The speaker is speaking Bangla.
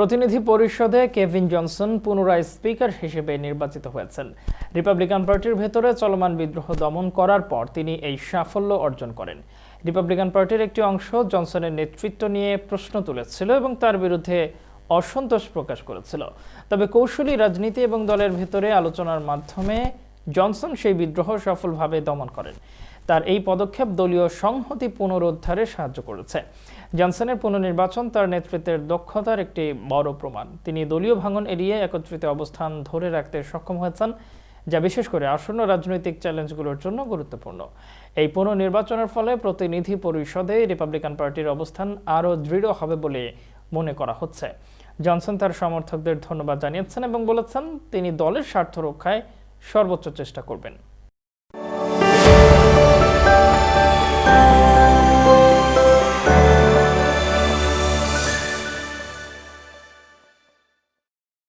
প্রতিনিধি পরিষদে কেভিন জনসন পুনরায় স্পিকার হিসেবে নির্বাচিত হয়েছেন। রিপাবলিকান পার্টির ভেতরে চলমান বিদ্রোহ দমন করার পর তিনি এই সাফল্য অর্জন করেন। রিপাবলিকান পার্টির একটি অংশ জনসনের নেতৃত্ব নিয়ে প্রশ্ন তুলেছিল এবং তার বিরুদ্ধে অসন্তোষ প্রকাশ করেছিল। তবে কৌশলী রাজনীতি এবং দলের ভেতরে আলোচনার মাধ্যমে জনসন সেই বিদ্রোহ সফলভাবে দমন করেন। তার এই পদক্ষেপ দলীয় সংহতি পুনরুদ্ধারে সাহায্য করেছে। জনসনের পুনর্নির্বাচন তার নেতৃত্বের দক্ষতার একটি বড় প্রমাণ। তিনি দলীয় ভাঙন এড়িয়ে একত্রিত অবস্থান ধরে রাখতে সক্ষম হয়েছেন, যা বিশেষ করে আসন্ন রাজনৈতিক চ্যালেঞ্জগুলোর জন্য গুরুত্বপূর্ণ। এই পুনর্নির্বাচনের ফলে প্রতিনিধি পরিষদে রিপাবলিকান পার্টির অবস্থান আরও দৃঢ় হবে বলে মনে করা হচ্ছে। জনসন তার সমর্থকদের ধন্যবাদ জানিয়েছেন এবং বলেছেন, তিনি দলের স্বার্থ রক্ষায় সর্বোচ্চ চেষ্টা করবেন।